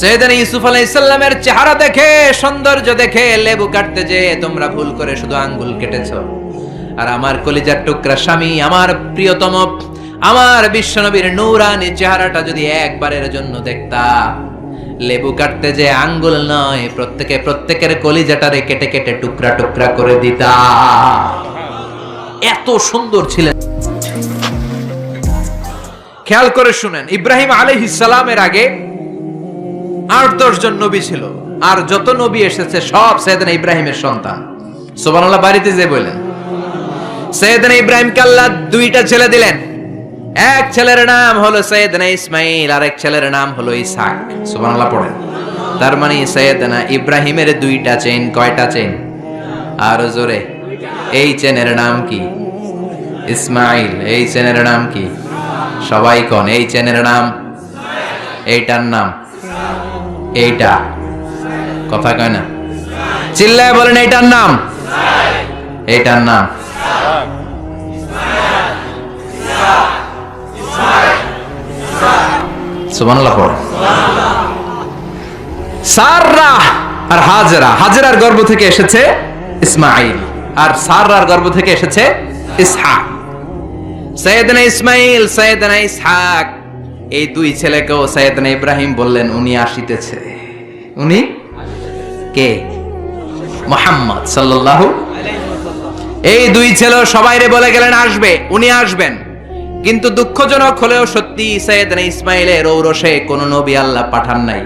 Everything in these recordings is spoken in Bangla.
সৈয়দানি ইউসুফ আলাইহিসসালামের চেহারা দেখে, সৌন্দর্য দেখে লেবু কাটতে যে তোমরা ভুল করে শুধু আঙ্গুল কেটেছো। আর আমার কলিজার টুকরা স্বামী, আমার প্রিয়তম, আমার বিশ্বনবীর নূরানি চেহারাটা যদি একবারের জন্য দেখতা, লেবু কাটতে যে আঙ্গুল নয়, প্রত্যেকে প্রত্যেকের কলিজাটারে কেটে কেটে টুকরা টুকরা করে দিতা। এত সুন্দর ছিলেন। খেয়াল করে শুনেন, ইব্রাহিম আলাইহিস সালামের আগে আট দশ জন নবী ছিল। আর যত নবী এসেছে, সব সৈয়দনা ইব্রাহিমের সন্তান। সুবহানাল্লাহ, বাড়িতে যে বললেন, সৈয়দনা ইব্রাহিমকে আল্লাহ দুইটা ছেলে দিলেন। এক ছেলের নাম হলো সৈয়দনা ইসমাইল আর এক ছেলের নাম হলো ইসহাক। সুবহানাল্লাহ, পড়েন। তার মানে সৈয়দনা ইব্রাহিমের দুইটা চেন কয়টা চেন আর জোরে, এই চেনের নাম কি? ইসমাইল, এই চেনের নাম কি? সবাই কোন, এই চেনের নাম? এইটার নাম। এইটা। কথা কয় না? চিল্লায় বলেন, এইটার নাম? এইটার নাম। সাররা আর হাজরা। হাজরার গর্ভ থেকে এসেছে আর সাররার গর্ভ থেকে এসেছে ইসমাইল সৈয়দনা ইসহাক। এই দুই ছেলেকেও সৈয়দনা ইব্রাহিম বললেন, উনি আসিতেছে। উনি? কে? মোহাম্মদ সাল্লাল্লাহু এই দুই ছেলে সবাইরে বলে গেলেন, আসবে, উনি আসবেন। কিন্তু দুঃখজনক হলেও সত্যি সৈয়দনা ইসমাইলের ঔরসে কোনো নবী আল্লাহ পাঠান নাই।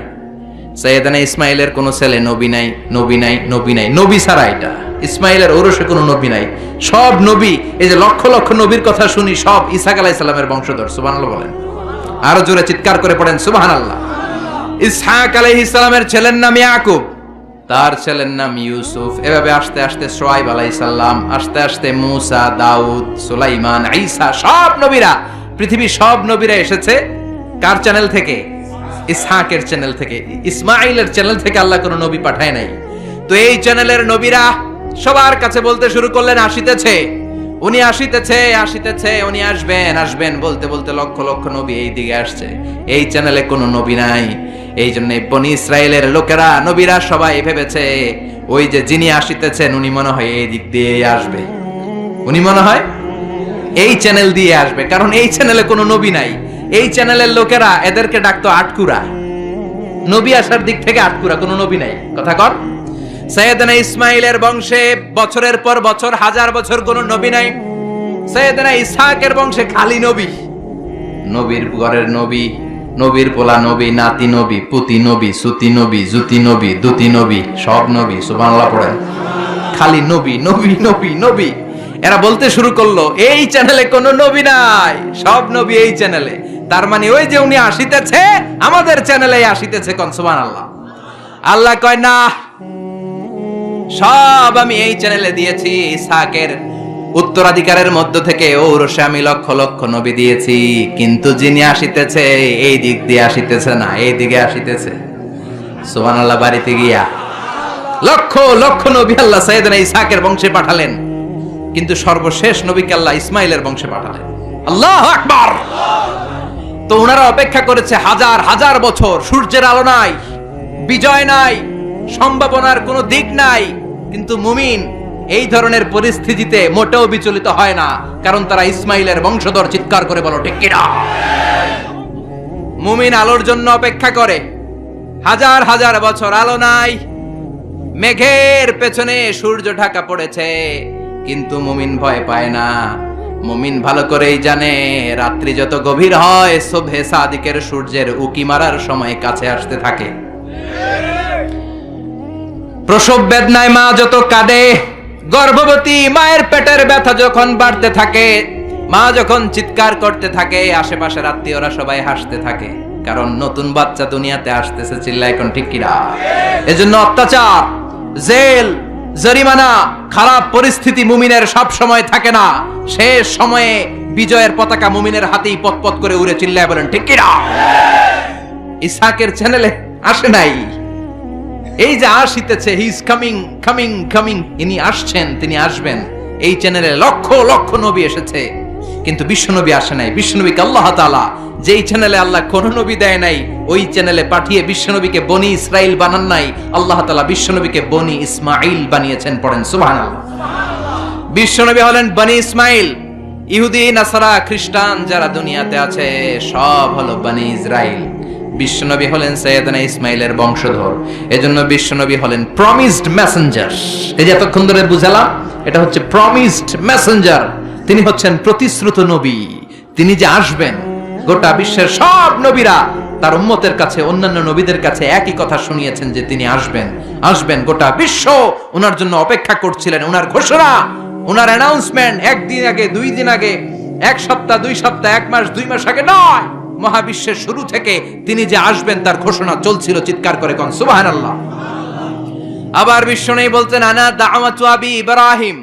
সৈয়দানা ইসমাইলের কোনো ছেলে নবী নাই নবী নাই নবী নাই, নবী ছাড়া এটা। ইসমাইলের ঔরসে কোনো নবী নাই। সব নবী, এই যে লক্ষ লক্ষ নবীর কথা শুনি, সব ইসাক আলাইহিস সালামের বংশধর, সুবহানাল্লাহ বলেন। আরও জোরে চিৎকার করে পড়েন, সুবহানাল্লাহ। ইসহাক আলাইহিস সালামের ছেলের নাম ইয়াকুব, তার ছেলের নাম ইউসুফ। এভাবে আস্তে আস্তে সোয়াইব আলাইহিস সালাম, আস্তে আস্তে মূসা, দাউদ, সুলাইমান, ঈসা, সব নবীরা, পৃথিবীর সব নবীরা এসেছে। কার চ্যানেল থেকে? ইসহাকের চ্যানেল থেকে। ইসমাইলের চ্যানেল থেকে আল্লাহ কোনো নবী পাঠায় নাই। তো এই চ্যানেলের নবীরা সবার কাছে বলতে শুরু করলেন, আসিতেছে। উনি আসিতেছে আসিতেছে, উনি আসবেন আসবেন বলতে বলতে লক্ষ লক্ষ নবী এই দিকে আসছে। এই চ্যানেলে কোনো নবী নাই। এই জন্য বনি ইসরায়েলের লোকেরা, নবীরা সবাই ভেবেছে, ওই যে যিনি আসিতেছেন, উনি মনে হয় এই দিক দিয়ে আসবে। উনি মনে হয় এই চ্যানেল দিয়ে আসবে। কারণ এই চ্যানেলে কোনো নবী নাই। এই চ্যানেলের লোকেরা এদেরকে ডাকতো আটকুরা। নবী আসার দিক থেকে আটকুরা, কোনো নবী নাই। কথা কর। সৈয়দনা ইসমাইলের বংশে বছরের পর বছর, হাজার বছর কোনো নবী নাই। সৈয়দনা ইসহাকের বংশে খালি নবী। নবীর ঘরের নবী, নবীর পোলা নবী, নাতি নবী, পুতি নবী, সুতি নবী, জুতি নবী, দুতি নবী, সব নবী, সুবহানাল্লাহ পড়েন। খালি নবী নবী নবী নবী। এরা বলতে শুরু করল, এই চ্যানেলে কোনো নবী নাই। সব নবী এই চ্যানেলে তার মানে ওই যে উনি আসিতেছে, আমাদের চ্যানেলে আসিতেছে কনসুমান আল্লাহ আল্লাহ কয়, না সব আমি এই চ্যানেলে দিয়েছি ইসাকের উত্তরাধিকারের মধ্য থেকে ঔরসে আমি লক্ষ লক্ষ নবী দিয়েছি। কিন্তু যিনি আসিতেছে, এই দিক দিয়ে আসিতেছে না, এই দিকে আসিতেছে। সুবহান আল্লাহ বাড়িতে গিয়া লক্ষ লক্ষ নবী আল্লাহ সাইয়েদনা ইসাকের বংশে পাঠালেন। কিন্তু সর্বশেষ নবীকে আল্লাহ ইসমাইলের বংশে পাঠালেন। আল্লাহ আকবার! তো ওনারা অপেক্ষা করেছে হাজার হাজার বছর, সূর্যের আলো নাই, বিজয় নাই সম্ভাবনার কোনো দিক নাই। কিন্তু মুমিন এই ধরনের পরিস্থিতিতে মোটেও বিচলিত হয় না, কারণ তারা ইসমাইলের বংশধর চিৎকার করে বলো, ঠিক মুমিন আলোর জন্য অপেক্ষা করে। হাজার হাজার বছর আলো নাই। মেঘের পেছনে সূর্য ঢাকা পড়েছে, কিন্তু মুমিন ভয় পায় না। মুমিন ভালো করেই জানে, রাত্রি যত গভীর হয়, শোভে সাদিকের সূর্যের উকি মারার সময় কাছে আসতে থাকে। প্রসব বেদনায় মা যত কাঁদে, গর্ভবতী মায়ের পেটের ব্যথা যখন বাড়তে থাকে, মা যখন চিৎকার করতে থাকে, আশেপাশের আত্মীয়রা সবাই হাসতে থাকে। কারণ নতুন বাচ্চা দুনিয়াতে আসতেছে চিল্লা এখন ঠিক কিনা? এজন্য অত্যাচার, জেল, জরিমানা, খারাপ পরিস্থিতি মুমিনের সব সময় থাকে না। শেষ সময়ে বিজয়ের পতাকা মুমিনের হাতেই পতপত করে উড়ে চিল্লায় বলেন, ঠিক কিনা? ইসাকের চ্যানেলে আসে নাই। এই যে আসিতেছে he is coming coming coming ইনি আসছেন, তিনি আসবেন। এই চ্যানেলে লক্ষ লক্ষ নবী এসেছে। কিন্তু বিশ্বনবী আসে নাই। বিশ্বনবীকে আল্লাহ তাআলা যেই চ্যানেলে আল্লাহ কোন নবী দেয় নাই, ওই চ্যানেলে পাঠিয়ে বিশ্বনবীকে বনি ইসরাইল বানান নাই। আল্লাহ তাআলা বিশ্বনবীকে বনি ইসমাইল বানিয়েছেন পড়েন। সুবহানাল্লাহ। বিশ্বনবী হলেন বনি ইসমাইল ইহুদি, নাসারা, খ্রিস্টান যারা দুনিয়াতে আছে, সব হলো বনি ইসরাইল। বিশ্বনবী হলেন সৈয়দনা ইসমাইলের বংশধর। এজন্য বিশ্বনবী হলেন প্রমিসড মেসেঞ্জার এই যে এতক্ষণ ধরে বুঝালাম, এটা হচ্ছে প্রমিসড মেসেঞ্জার তিনি হচ্ছেন প্রতিশ্রুত নবী। তিনি যে আসবেন, গোটা বিশ্বের সব নবীরা তার উম্মতের কাছে, অন্যান্য নবীদের কাছে একই কথা শুনিয়েছেন যে তিনি আসবেন। আসবেন গোটা বিশ্ব। ওনার জন্য অপেক্ষা করছিলেন ওনার ঘোষণা ওনার অ্যানাউন্সমেন্ট একদিন আগে, দুই দিন আগে, এক সপ্তাহ, দুই সপ্তাহ, এক মাস, দুই মাস আগে নয়। মহাবিশ্বের শুরু থেকে তিনি যে আসবেন তার ঘোষণা চলছিল চিৎকার করে কন সুবাহান আল্লাহ আবার বিশ্ব নেই বলছেন, আনা দাওয়াতু আবি ইব্রাহিম।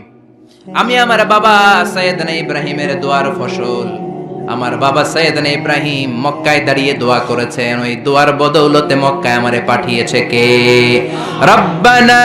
আমি আমার বাবা সৈয়দনা ইব্রাহিমের দোয়ার ফসল। আমার বাবা সৈয়দনা ইব্রাহিম মক্কায় দাঁড়িয়ে দোয়া করেছেন ওই দোয়ার বদৌলতে মক্কায় আমারে পাঠিয়েছে কে রব্বানা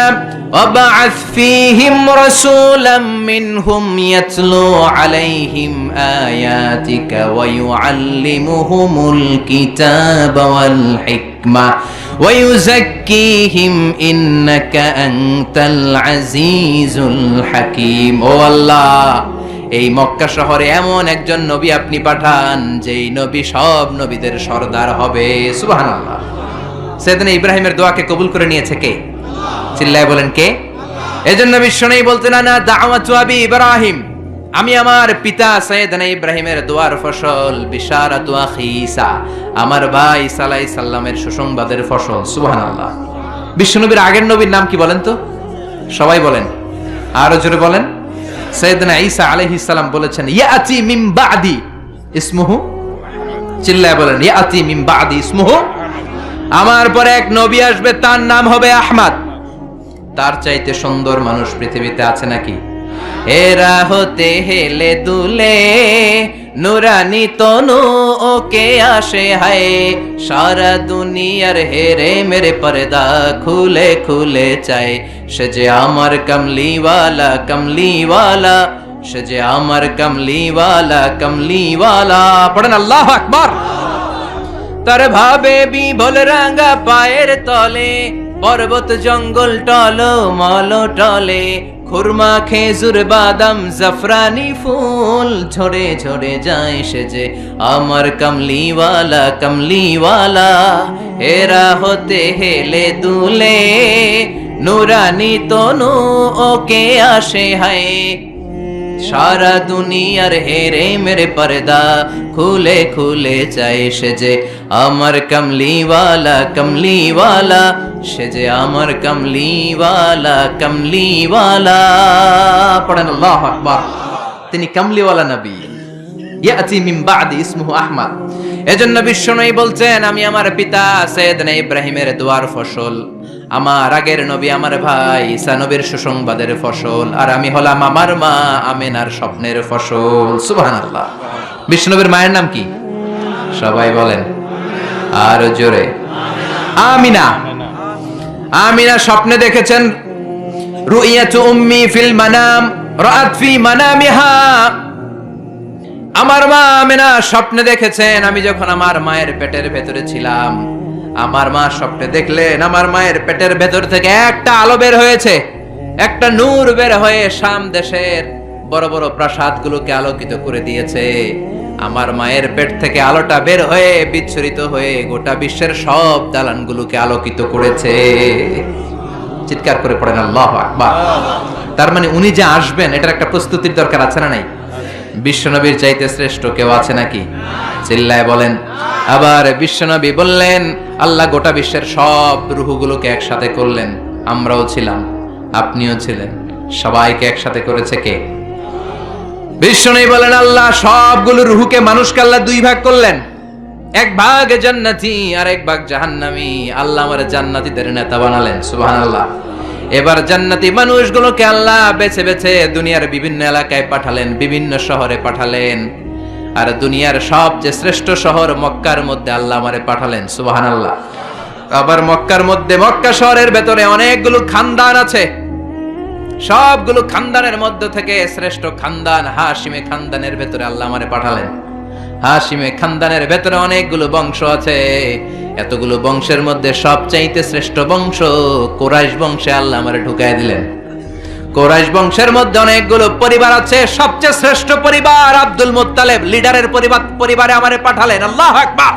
وابعث فيهم رسولا منهم يتلو عليهم آياتك ويعلمهم الكتاب والحكمة ويزكيهم إنك أنت العزيز الحكيم ও আল্লাহ এই মক্কা শহরে এমন একজন নবী আপনি পাঠান, যেই নবী সব নবীদের সর্দার হবে। সুবহানাল্লাহ। সেদিন ইব্রাহিমের দোয়াকে কবুল করে নিয়েছে কে? চিল্লায় বলেন কে? এজন্য বিশ্ব নেই বলতে না না, দাওয়াতু আবি ইব্রাহিম। আমি আমার পিতা সৈয়দনা ইব্রাহিমের দোয়ার ফসল, বিশারাতু আখি ঈসা, আমার ভাই সালাই সাল্লামের সুসংবাদের ফসল। সুবহানাল্লাহ। বিশ্বনবীর আগের নবীর নাম কি বলেন তো? সবাই বলেন। আরও জোরে বলেন। সৈয়দনা ঈসা আলাইহিস সালাম বলেছেন, ইয়াতি মিম বাদি। ইসমুহু? চিল্লায় বলেন, ইয়াতি মিম বাদি, ইসমুহু? আমার পরে এক নবী আসবে, তার নাম হবে আহমাদ। তার চাইতে সুন্দর মানুষ পৃথিবীতে আছে নাকি? এরা হতে হেলে দুলে, নুরানি তনু, ওকে আসে হায়। সারা দুনিয়ার হেরে মেরে পর্দা খুলে খুলে চায়। সে যে আমার কমলিওয়ালা কমলিওয়ালা। সে যে আমার কমলিওয়ালা কমলিওয়ালা। পড়েন আল্লাহ আকবার। তার ভাবে বিভোল রাঙ্গা পায়ের তলে, পর্বত জঙ্গল টল, মল টলে। খুরমা, খেজুর, বাদাম, জাফরানি ফুল ঝরে ঝরে যায় সে যে আমার কমলিওয়ালা কমলিওয়ালা এরা হতে হেলে দুলে, নুরানি তনু, ওকে আসে হায়। সারা দুনিয়ার হেরে মেরে পর্দা, খুলে খুলে চাই সে যে আমার কমলিওয়ালা কমলিওয়ালা, সে যে আমার কমলিওয়ালা কমলিওয়ালা। পড়েন আল্লাহ আকবার। তিনি কমলিওয়ালা নবী। ইয়াতি মিন বাদি ইসমুহু আহমদ। এজন্য বিশ্বনবী বলছেন, আমি আমার পিতা সৈয়দনা ইব্রাহিমের দোয়ার ফসল। আমার আগের নবী আমার ভাই ঈসা নবীর সুসংবাদের ফসল। আর আমি হলাম আমার মা আমেনার স্বপ্নের ফসল। সুবহানাল্লাহ। বিষ্ণুনবীর মায়ের নাম কি? সবাই বলেন। আর জোরে। আমিনা। আমিনা স্বপ্নে দেখেছেন, রুইয়াতু উম্মি ফিল মানাম, রাআত ফি মানামিহা। আমার মা আমেনা স্বপ্নে দেখেছেন, আমি যখন আমার মায়ের পেটের ভেতরে ছিলাম, আমার মা স্বপ্নে দেখলেন, আমার মায়ের পেটের ভেতর থেকে একটা আলো বের হয়েছে, একটা নূর বের হয়ে শাম দেশের বড় বড় প্রাসাদগুলোকে আলোকিত করে দিয়েছে। আমার মায়ের পেট থেকে আলোটা বের হয়ে বিচ্ছুরিত হয়ে গোটা বিশ্বের সব দালানগুলোকে আলোকিত করেছে। চিৎকার করে পড়েন, আল্লাহ আকবার। তার মানে উনি যে আসবেন, এটার একটা প্রস্তুতির দরকার আছে না নাই? বিশ্বনবীর চাইতে শ্রেষ্ঠ কেউ আছে নাকি? চিল্লায় বলেন, আবার বিশ্বনবী বললেন, আল্লাহ গোটা বিশ্বের সব রুহুগুলোকে একসাথে করলেন, আমরাও ছিলাম, আপনিও ছিলেন। সবাইকে একসাথে করেছে কে? বিশ্বনবী বলেন, আল্লাহ সবগুলো রুহুকে মানুষকে আল্লাহ দুই ভাগ করলেন। এক ভাগ জান্নাতি আর এক ভাগ জাহান্নামি। আল্লাহ আমার জান্নাতীদের নেতা বানালেন, সুবহানাল্লাহ। এবার জান্নাতি মানুষগুলোকে আল্লাহ বেছে বেছে দুনিয়ার বিভিন্ন এলাকায় পাঠালেন, বিভিন্ন শহরে পাঠালেন। আর দুনিয়ার সবচেয়ে শ্রেষ্ঠ শহর মক্কার মধ্যে আল্লাহ আমারে পাঠালেন, সুবহানাল্লাহ। আবার মক্কার মধ্যে, মক্কা শহরের ভেতরে অনেকগুলো খানদান আছে। সবগুলো খানদানের মধ্য থেকে শ্রেষ্ঠ খানদান হাসিমে খানদানের ভেতরে আল্লাহ আমারে পাঠালেন। হাসিমে খানদানের ভেতরে অনেকগুলো বংশ আছে। এতগুলো বংশের মধ্যে সবচাইতে শ্রেষ্ঠ বংশ কোরাইশ বংশে আল্লাহ আমারে ঢুকাই দিলেন। কোরাইশ বংশের মধ্যে অনেকগুলো পরিবার আছে, সবচেয়ে শ্রেষ্ঠ পরিবার আব্দুল মুত্তালেব, লিডারের পরিবার, পরিবারে আমারে পাঠালেন, আল্লাহ আকবার।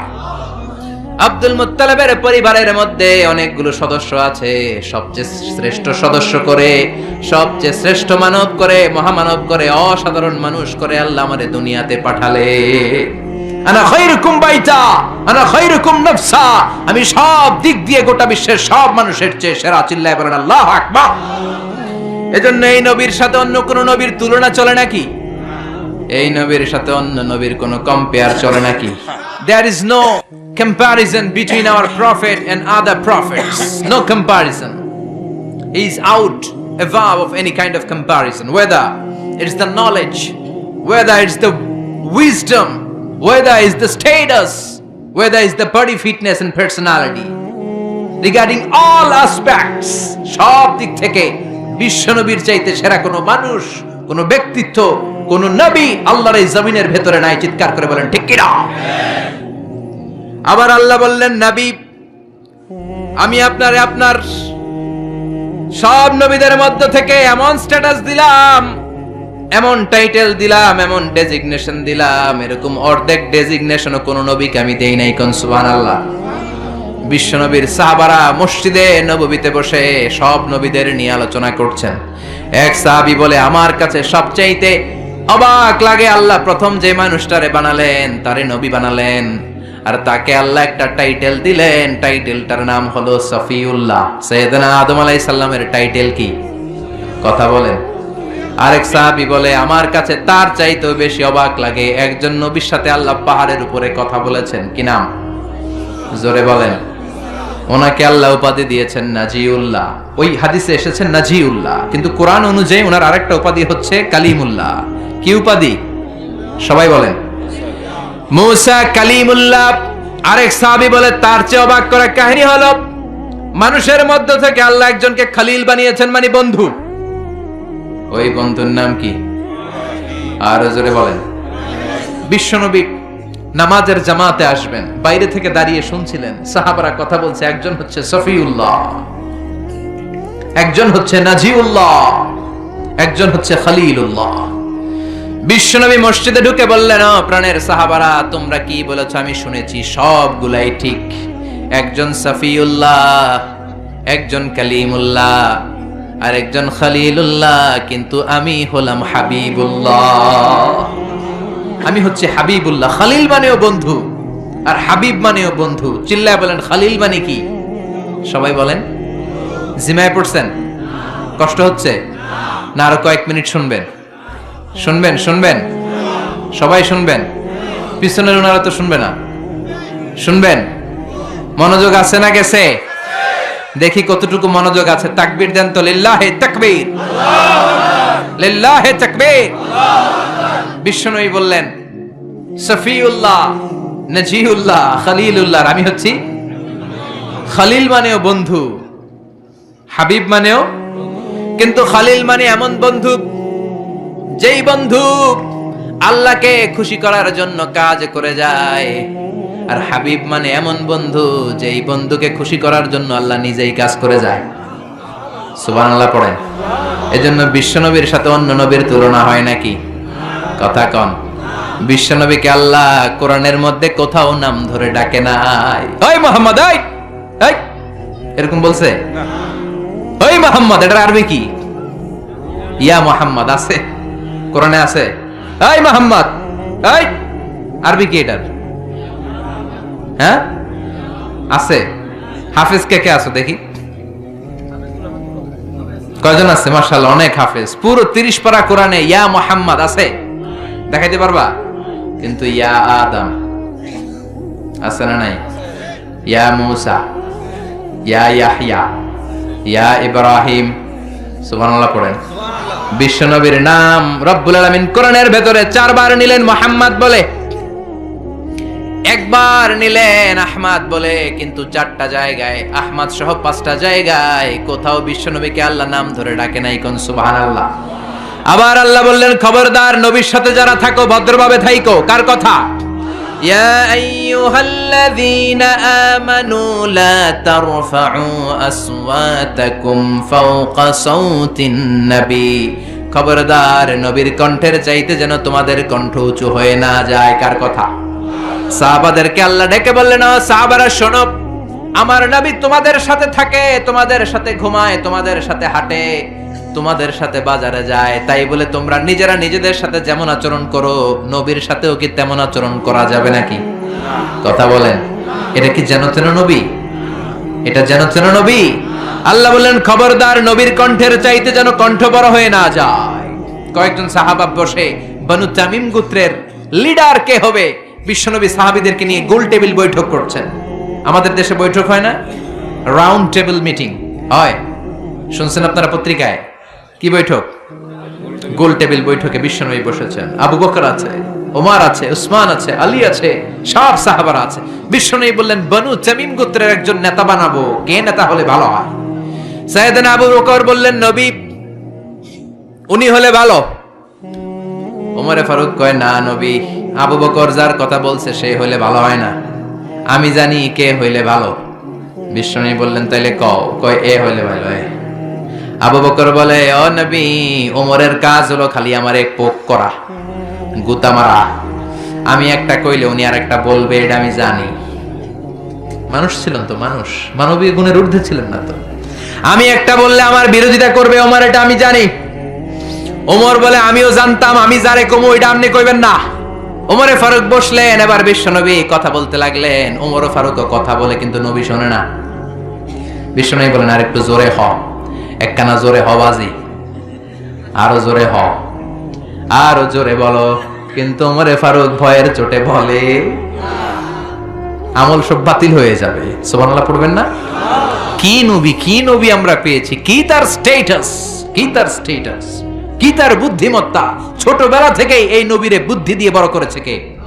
আব্দুল মুত্তালেবের পরিবারের মধ্যে অনেকগুলো সদস্য আছে, সবচেয়ে শ্রেষ্ঠ সদস্য করে, সবচেয়ে শ্রেষ্ঠ মানব করে, মহামানব করে, অসাধারণ মানুষ করে আল্লাহ আমারে দুনিয়াতে পাঠালে আনা খায়রুকুম বাইতা, আনা খায়রুকুম নাফসা। আমি সব দিক দিয়ে গোটা বিশ্বের সব মানুষের চেয়ে সেরা চিল্লায় বলেন আল্লাহ আকবার। এজন্য এই নবীর সাথে অন্য কোন নবীর তুলনা চলে নাকি? এই নবীর সাথে অন্য নবীর কোনো কম্পেয়ার চলে নাকি? There is no comparison between our prophet and other prophets no comparison he is out above of any kind of comparison. Whether it's the knowledge, whether it's the wisdom whether it's the status, whether it's the body fitness and personality. Regarding all aspects সব দিক থেকে বিশ্বনবীর চাইতে সেরা কোনো মানুষ, কোনো ব্যক্তিত্ব, কোন নবী আল্লাহর এই জমিনের ভেতরে নাই, চিৎকার করে বলেন, ঠিক কিনা? আবার আল্লাহ বললেন, নবী, আমি আপনারে আপনার সব নবীদের মধ্য থেকে এমন স্ট্যাটাস দিলাম এমন টাইটেল দিলাম, এমন ডেজিগনেশন দিলাম, এরকম অর্ধেক ডেজিগনেশনও কোন নবীকে আমি দেই নাই কোন, সুবহানাল্লাহ। বিশ্বনবীর সাহাবারা মসজিদে নববীতে বসে সব নবীদের নিয়ে আলোচনা করছেন। এক সাহাবী বলে, আমার কাছে সবচাইতে অবাক লাগে আল্লাহ, প্রথম যে মানুষটারে বানালেন, তারে নবী বানালেন। আর তাকে আল্লাহ একটা টাইটেল দিলেন টাইটেলটার নাম হলো সফিউল্লাহ। সৈয়দনা আদম আলাইহিস সালামের টাইটেল কি? কথা বলেন। আরেক সাহাবি বলে, আমার কাছে তার চাইতেও বেশি অবাক লাগে। একজন নবীর সাথে আল্লাহ পাহাড়ের উপরে কথা বলেছেন। কি নাম? জোরে বলেন, ওনাকে আল্লাহ উপাধি দিয়েছেন নাজিউল্লাহ। ওই হাদিসে এসেছেন নাজিউল্লাহ। কিন্তু কোরআন অনুযায়ী ওনার আরেকটা উপাধি হচ্ছে কালিমুল্লাহ। কি উপাধি? সবাই বলেন। মুসা কালিমুল্লাহ, আরেক সাহাবি বলে, তার চেয়ে অবাক করা কাহিনী হলো, মানুষের মধ্য থেকে আল্লাহ একজনকে খালিল বানিয়েছেন মানে বন্ধু। ওই বন্ধুর নাম কি? আর জোরে বলেন। বিশ্বনবী নামাজের জামাতে আসবেন, বাইরে থেকে দাঁড়িয়ে শুনছিলেন, সাহাবারা কথা বলছে, একজন হচ্ছে সফিউল্লাহ, একজন হচ্ছে নাজিউল্লাহ, একজন হচ্ছে খালিলুল্লাহ। বিশ্বনবী মসজিদে ঢুকে বললেন, "ও প্রাণের সাহাবারা, তোমরা কি বলেছ? আমি শুনেছি, সবগুলাই ঠিক। একজন সফিউল্লাহ, একজন কালিমুল্লাহ আর একজন খালিলুল্লাহ, কিন্তু আমি হলাম হাবিবুল্লাহ। আমি হচ্ছে হাবিবুল্লাহ, খালিল মানেও বন্ধু, আর হাবিব মানেও বন্ধু। চিল্লায় বলেন, খালিল মানে কি? সবাই বলেন। জিমায় পড়ছেন? কষ্ট হচ্ছে? না, আরও কয়েক মিনিট শুনবেন। শুনবেন শুনবেন? সবাই শুনবেন? পিছনের ওনারা তো শুনবে না। শুনবেন? মনোযোগ আছে না গেছে? দেখি কতটুকু মনোযোগ আছে। তাকবির দেন তো, লিল্লাহে তাকবীর। লিল্লাহে তাকবীর। বিশ্বনবী বললেন, সফিউল্লাহ, নজিউল্লাহ, খালিলুল্লাহ। আমি হচ্ছি খালিল মানেও বন্ধু, হাবিব মানেও, কিন্তু খালিল মানে এমন বন্ধু, যেই বন্ধু আল্লাহকে খুশি করার জন্য কাজ করে যায়। আর হাবিব মানে এমন বন্ধু যে এই বন্ধুকে খুশি করার জন্য আল্লাহ নিজেই কাজ করে যায়। সুবহানাল্লাহ পড়েন এজন্য বিশ্বনবীর সাথে অন্য নবীর তুলনা হয় নাকি? কথা কন। বিশ্বনবীকে আল্লাহ কোরআনের মধ্যে কোথাও নাম ধরে ডাকে নাই ওই মোহাম্মদ ওই এরকম বলছে? ওই মোহাম্মদ এটা আরবি কি? ইয়া মোহাম্মদ, আছে? কোরআনে আছে? ওই মোহাম্মদ ওই আরবি কি এটার? হ্যাঁ? আছে। হাফেজ কে কে আছো দেখি? কয়জন আছে? মার্শাল্লাহ অনেক হাফেজ। পুরো তিরিশ পারা কোরআনে ইয়া মোহাম্মদ আছে। দেখাইতে পারবা? কিন্তু ইয়া আদম। আছে না নাই? ইয়া মুসা। ইয়া ইয়াহইয়া। ইয়া ইব্রাহিম। সুবহানাল্লাহ পড়েন। বিশ্বনবীর নাম রব্বুল আলামিন কোরআনের ভেতরে চারবার নিলেন মোহাম্মদ বলে। একবার নিলেন আহমাদ বলে কিন্তু চারটা জায়গায় আহমাদ সহ পাঁচটা জায়গায় কোথাও বিশ্বনবীকে আল্লাহ নাম ধরে ডাকে নাই কোন সুবাহান আল্লাহ আবার আল্লাহ বললেন খবরদার নবীর সাথে যারা থাকো ভদ্রভাবে থাইকো কার কথা يا أيها الذين آمنوا لا ترفعوا أصواتكم فوق صوت النبي খবরদার নবীর কণ্ঠের চাইতে যেন তোমাদের কণ্ঠ উঁচু হয়ে না যায় কার কথা সাহাবাদেরকে আল্লাহ ডেকে বললেন সাহাবারা, শোনো, আমার নবী তোমাদের সাথে থাকে, তোমাদের সাথে ঘুমায়, তোমাদের সাথে হাঁটে, তোমাদের সাথে বাজারে যায়। তাই বলে তোমরা নিজেরা নিজেদের সাথে যেমন আচরণ করো, নবীর সাথেও কি তেমন আচরণ করা যাবে নাকি? কথা বলেন, এটা কি যেন তেন নবী? এটা যেন তেন নবী? আল্লাহ বললেন, খবরদার নবীর কণ্ঠের চাইতে যেন কণ্ঠ বড় হয়ে না যায়। কয়েকজন সাহাবা বসে, বনু তামিম গোত্রের লিডার কে হবে? বিশ্বনবী সাহাবীদেরকে নিয়ে গোল টেবিল বৈঠক করছেন। আমাদের দেশে বৈঠক হয় না? Round table meeting. হয়। শুনছেন আপনারা পত্রিকায়? কি বৈঠক? গোল টেবিল বৈঠকে বিশ্বনবী বসেছেন। আবু বকর আছে, ওমার আছে, উসমান আছে, আলী আছে, সব সাহাবারা আছে। বিশ্বনবী বললেন, বনু তামিম গোত্রের একজন নেতা বানাবো। কে নেতা হলে ভালো হয়? সাইয়েদনা আবু বকর বললেন, নবী, উনি হলে ভালো। ওমরে ফারুক কয়, না নবী, আবু বকর যার কথা বলছে সে হইলে ভালো হয় না। আমি জানি কে হইলে ভালো। বিশ্বনবী বললেন, তাইলে কও, কয়, এ হইলে ভালো হয়? আবু বকর বলে, ও নবী ওমরের কাজ হলো খালি আমার এক পোক করা, গুতা মারা। আমি একটা কইলে উনি আর একটা বলবে, এটা আমি জানি। মানুষ ছিলেন তো, মানুষ। মানবীয় গুণের ঊর্ধ্বে ছিলেন না তো। আমি একটা বললে আমার বিরোধিতা করবে, ওমর, এটা আমি জানি। ওমর বলে, আমিও জানতাম, আমি যারে কমু এটা আপনি কইবেন না। ওমরে ফারুক বসলেন, এবার বিশ্বনবী কথা বলতে লাগলেন। ওমর ফারুকও কথা বলে, কিন্তু নবী শোনে না। বিশ্বনবী বলেন, আর একটু জোরে হ, একখানা জোরে হ বাজি, আরও জোরে হ, আরও জোরে বলো। কিন্তু ওমরে ফারুক ভয়ের চোটে বলে, আমল সব বাতিল হয়ে যাবে। সুবহানাল্লাহ পড়বেন না? কি নবী কি নবী আমরা পেয়েছি? কি তার স্টেটাস কি তার স্টেটাস কি তার বুদ্ধিমত্তা। ছোটবেলা থেকেই এই নবীরে বুদ্ধি দিয়ে বড় করেছে কে?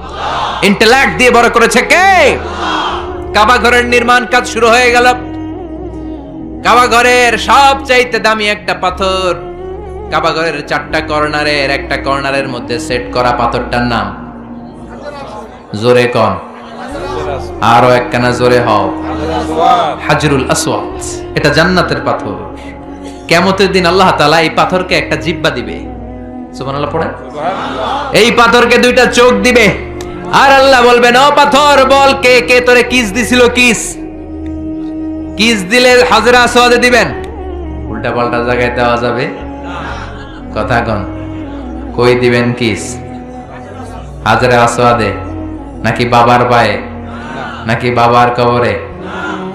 ইন্টেলেক্ট দিয়ে বড় করেছে কে? কাবা ঘরের নির্মাণ কাজ শুরু হয়ে গেল। কাবা ঘরের সব চাইতে দামি একটা পাথর। কাবা ঘরের চারটা কর্নারের একটা কর্নারের মধ্যে সেট করা পাথরটার নাম। জোরে কন। আরও একখানা জোরে হও। হাজরুল আসওয়াদ। এটা জান্নাতের পাথর। কেমতের দিন আল্লাহ তালা এই পাথরকে একটা জিব্বা দিবে। এই পাথরকে দুইটা চোখ দিবে। আর আল্লাহ বলবেন, ও পাথর, বল কে কে তোরে কিস দিছিল কিস? কিস দিলে হাজরা আসওয়াদে দিবেন। উল্টা পাল্টা জায়গায় দেওয়া যাবে। কথা কন, কই দিবেন কিস? হাজরা আসওয়াদে নাকি বাবার পায়ে? নাকি বাবার কবরে?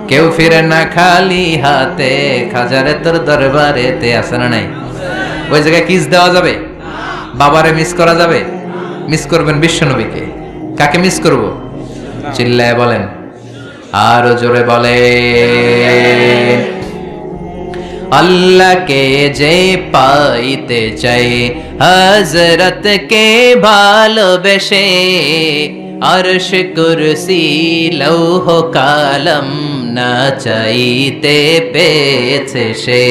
কেউ ফিরে না খালি হাতে, খাজারে তোর দরবারে তে আসে না নাই? ওই জায়গায় কিস দেওয়া যাবে? বাবারে মিস করা যাবে? মিস করবেন বিশ্বনবীকে। কাকে মিস করব? চিল্লায় বলেন। আরও জোরে বলে। আল্লাহকে যে পাইতে চাই হজরত কে ভালোবেসে, আরশ কুরসি, লৌহ কালম না চাইতে পেয়েছে সে।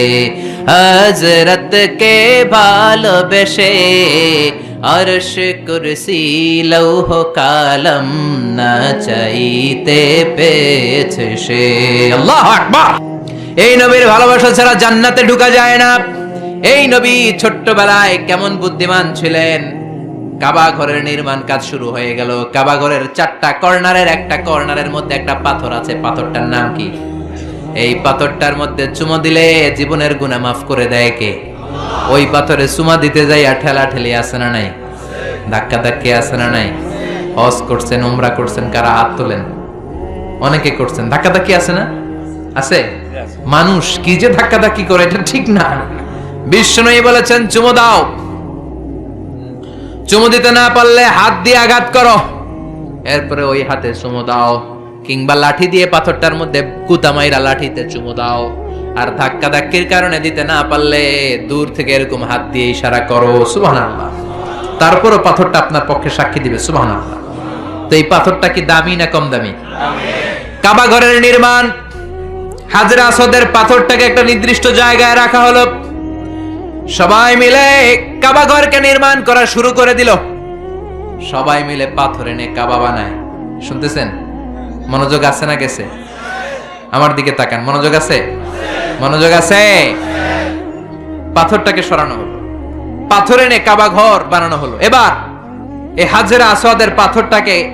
হজরত কে ভালোবেসে আরশ কুরসি লৌহ কালম না চাইতে পেয়েছে সে। এই নবীর ভালোবাসা ছাড়া জান্নাতে ঢুকা যায় না। এই নবী ছোট্টবেলায় কেমন বুদ্ধিমান ছিলেন? কাবা ঘরের নির্মাণ কাজ শুরু হয়ে গেল। কাবা ঘরের চারটা কর্নারের একটা কর্নারের মধ্যে একটা পাথর আছে। পাথরটার নাম কি? এই পাথরটার মধ্যে চুমো দিলে জীবনের গুণা মাফ করে দেয় কে? ওই পাথরে চুমা দিতে যাই ঠেলা ঠেলি আছে না নাই? ধাক্কা ধাক্কি আছে না নাই? হজ করছেন, উমরা করছেন, কারা হাত তোলেন? অনেকে করছেন। ধাক্কা ধাক্কি আছে না? আছে? মানুষ কি যে ধাক্কা ধাক্কি করে এটা ঠিক না। বিষ্ণু বলেছেন, চুমো দাও। চুমু দিতে না পারলে হাত দিয়ে আঘাত করো। এরপরে ওই হাতে চুমু দাও, কিংবা লাঠি দিয়ে পাথরটার মধ্যে কুতামাইরা লাঠিতে চুমু দাও। আর ধাক্কা ধাক্কির কারণে দিতে না পারলে দূর থেকে এরকম হাত দিয়ে ইশারা করো। সুবহানাল্লাহ। তারপরও পাথরটা আপনার পক্ষে সাক্ষী দিবে। সুবহানাল্লাহ। তো এই পাথরটা কি দামি না কম দামি? কাবা ঘরের নির্মাণ। হাজরা আসাদের পাথরটাকে একটা নির্দিষ্ট জায়গায় রাখা হলো। সবাই মিলে কাবা ঘরকে নির্মাণ করা শুরু করে দিল। সবাই মিলে পাথর এনে কাবা বানায়। শুনতেছেন? মনোযোগ আছে না গেছে? আমার দিকে তাকান। মনোযোগ আছে? মনোযোগ আছে? পাথরটাকে সরানো হলো। পাথর এনে কাবা ঘর বানানো হলো। এবার এ হাজরা আসওয়াদের পাথরটাকে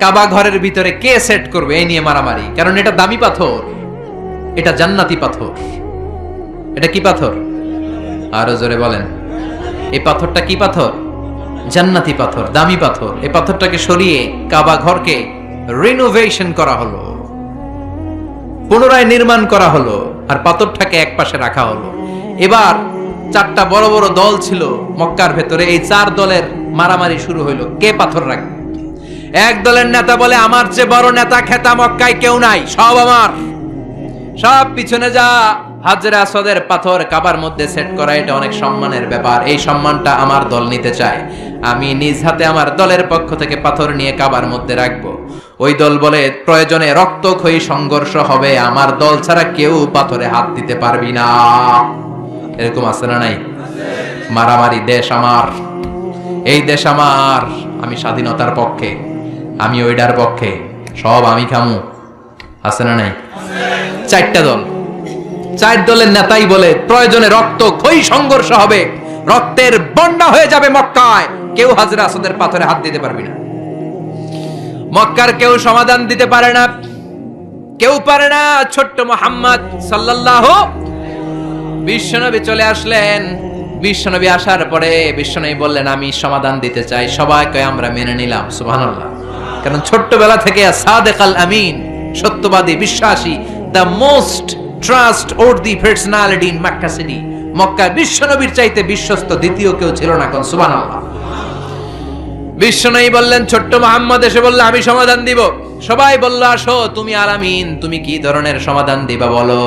কাবা ঘরের ভিতরে কে সেট করবে এই নিয়ে মারামারি? কারণ এটা দামি পাথর। এটা জান্নাতি পাথর। এটা কি পাথর? আরও জোরে বলেন। এই পাথরটা কি পাথর? জান্নাতি পাথর, দামি পাথর। এই পাথরটাকে সরিয়ে কাবা ঘরকে রিনোভেশন করা হলো। পুনরায় নির্মাণ করা হলো আর পাথরটাকে এক পাশে রাখা হলো। এবার চারটা বড় বড় দল ছিল মক্কার ভেতরে। এই চার দলের মারামারি শুরু হইল। কে পাথর রাখবে? এক দলের নেতা বলে, আমার যে বড় নেতা খেতা মক্কায় কেউ নাই, সব আমার। সব পিছনে যা হাজরা আসদের পাথর কাবার মধ্যে সেট করা, এটা অনেক সম্মানের ব্যাপার। এই সম্মানটা আমার দল নিতে চায়। আমি নিজ হাতে আমার দলের পক্ষ থেকে পাথর নিয়ে কাবার মধ্যে রাখব। ওই দল বলে, প্রয়োজনে রক্তক্ষয়ী সংঘর্ষ হবে, আমার দল ছাড়া কেউ পাথরে হাত দিতে পারবি না। এরকম আছে না নাই? মারামারি দেশ আমার। এই দেশ আমার। আমি স্বাধীনতার পক্ষে। আমি ওইটার পক্ষে। সব আমি খামু। আছে না নাই? চারটা দল। চার দলের নেতাই বলে, প্রয়োজনে রক্ত ক্ষয়ী সংঘর্ষ হবে। রক্তের বন্যা হয়ে যাবে মক্কায়। কেউ হাজরা আসাদের পাথরে হাত দিতে পারবি না। মক্কার কেউ সমাধান দিতে পারে না। কেউ পারে না। ছোট্ট মোহাম্মদ সাল্লাল্লাহু বিশ্বনবী চলে আসলেন। বিশ্বনবী আসার পরে বিশ্বনবী বললেন, আমি সমাধান দিতে চাই। সবাইকে আমরা মেনে নিলাম। সুবহানাল্লাহ। কারণ ছোট্টবেলা থেকে সাদেক আল আমিন সত্যবাদী, বিশ্বাসী the most trust or the personality in Mecca city Mecca বিশ্বনবীর চাইতে বিশ্বস্ত দ্বিতীয় কেউ ছিল না কোন সুবহানাল্লাহ। বিশ্বনবী বললেন, ছোট্ট মোহাম্মদ, এসে বলল, আমি সমাধান দিব। সবাই বলল, আসো, তুমি আলামিন তুমি কি ধরনের সমাধান দিবা বলো?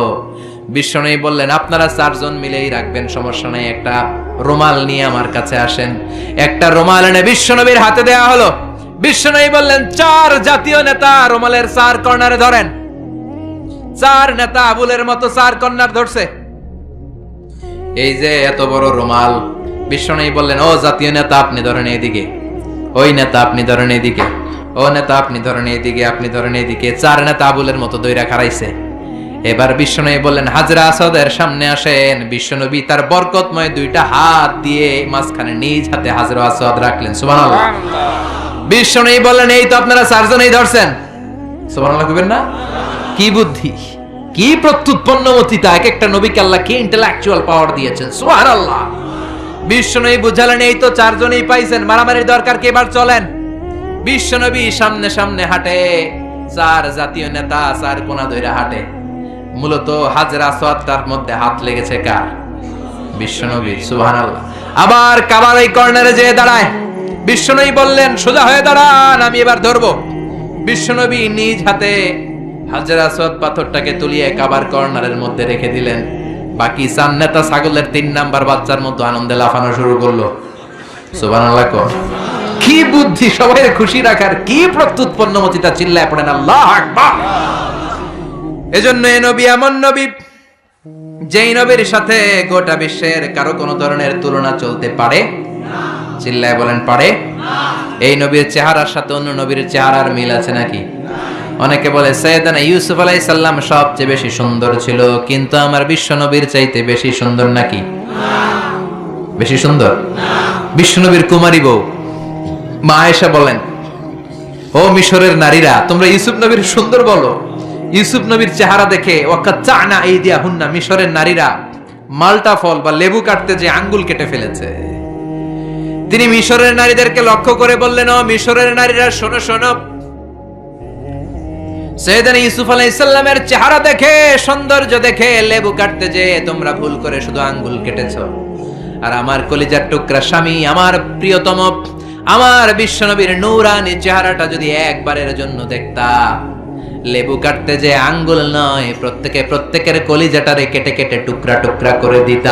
বিশ্বনবী বললেন, আপনারা চারজন মিলেই রাখবেন, সমস্যা নেই, একটা রুমাল নিয়ে আমার কাছে আসেন। একটা রুমাল এনে বিশ্বনবীর হাতে দেয়া হলো। বিশ্বনবী বললেন, চার জাতীয় নেতা রুমালের চার কর্নারে ধরেন। চার নেতা আবুলের মতো চার কর্নার ধরছে। এই যে এত বড় রুমাল বিশ্বনবী বললেন ও জাতীয় নেতা আপনি ধরেন এইদিকে। ওই নেতা আপনি ধরেন এইদিকে। ও নেতা আপনি ধরেন এইদিকে আপনি ধরেন এইদিকে। চার নেতা আবুলের মতো দইরা খারাইছে এবার বিশ্বনবী বললেন হাজরা আসাদের সামনে আসেন। বিশ্বনবী তার বরকতময় দুইটা হাত দিয়ে মাঝখানে নিজ হাতে হাজরা আসাদ রাখলেন। সুবহানাল্লাহ। বিশ্বনবী বললেন এই তো আপনারা চারজনেই ধরছেন। সুবহানাল্লাহ কইবেন না? কি বুদ্ধি? কি প্রত্যুৎপন্নমতিতা এক একটা নবীকে আল্লাহ কি ইন্টেলেকচুয়াল পাওয়ার দিয়েছেন? সুবহানাল্লাহ। বিশ্বনবী বুঝালেন, এই তো চারজনেই পাইছেন, মারামারির দরকার কে? এবার চলেন। বিশ্বনবী সামনে সামনে হাঁটে চার জাতীয় নেতা চার কোনা ধইরা হাঁটে। মূলত হাজরা সোয়াত্তার মধ্যে হাত লেগেছে কার? বিশ্বনবী, সুবহানাল্লাহ। আবার কাবার এই কর্নারে যেয়ে দাঁড়ায়। বিশ্বনবী বললেন, সোজা হয়ে দাঁড়ান, আমি এবার ধরবো। বিশ্বনবী নিজ হাতে হাজরা সোয়াত পাথরটাকে তুলিয়ে কাবার কর্নারের মধ্যে রেখে দিলেন। বাকি চার নেতা ছাগলের তিন নাম্বার বাচ্চার মতো আনন্দে লাফানো শুরু করল। সুবহানাল্লাহ কর। কি বুদ্ধি সবাই খুশি রাখার, কি প্রত্যুৎপন্নমতিতা চিল্লায় পড়েন আল্লাহ আকবার। এজন্য এ নবী এমন নবী, যেই নবীর সাথে গোটা বিশ্বের কারও কোনো ধরনের তুলনা চলতে পারে? চিল্লায় বলেন পারে? এই নবীর চেহারার সাথে অন্য নবীর চেহারার মিল আছে নাকি? অনেকে বলে, সৈয়দানা ইউসুফ আলাই সাল্লাম সবচেয়ে বেশি সুন্দর ছিল, কিন্তু আমার বিশ্ব নবীর চাইতে বেশি সুন্দর নাকি? বেশি সুন্দর? বিশ্ব নবীর কুমারী বউ। মা এসা বলেন, ও মিশরের নারীরা, তোমরা ইউসুফ নবীর সুন্দর বলো। ইউসুফ নবীর চেহারা দেখে ওয়াক্কা চানা এই দিয়া হুন্না মিশরের নারীরা মালটা ফল বা লেবু কাটতে যে আঙ্গুল কেটে ফেলেছে। তিনি মিশরের নারীদেরকে লক্ষ্য করে বললেন, ও মিশরের নারীরা, শোনো শোনো সৈয়দানা ইউসুফ আলাইহিসসালামের চেহারা দেখে, সৌন্দর্য দেখে লেবু কাটতে যে তোমরা ভুল করে শুধু আঙ্গুল কেটেছো। আর আমার কলিজার টুকরা স্বামী, আমার প্রিয়তম, আমার বিশ্বনবীর নূরানি চেহারাটা যদি একবারের জন্য দেখতা, লেবু কাটতে যে আঙ্গুল নয়, প্রত্যেকে প্রত্যেকের কলিজাটারে কেটে কেটে টুকরা টুকরা করে দিতা।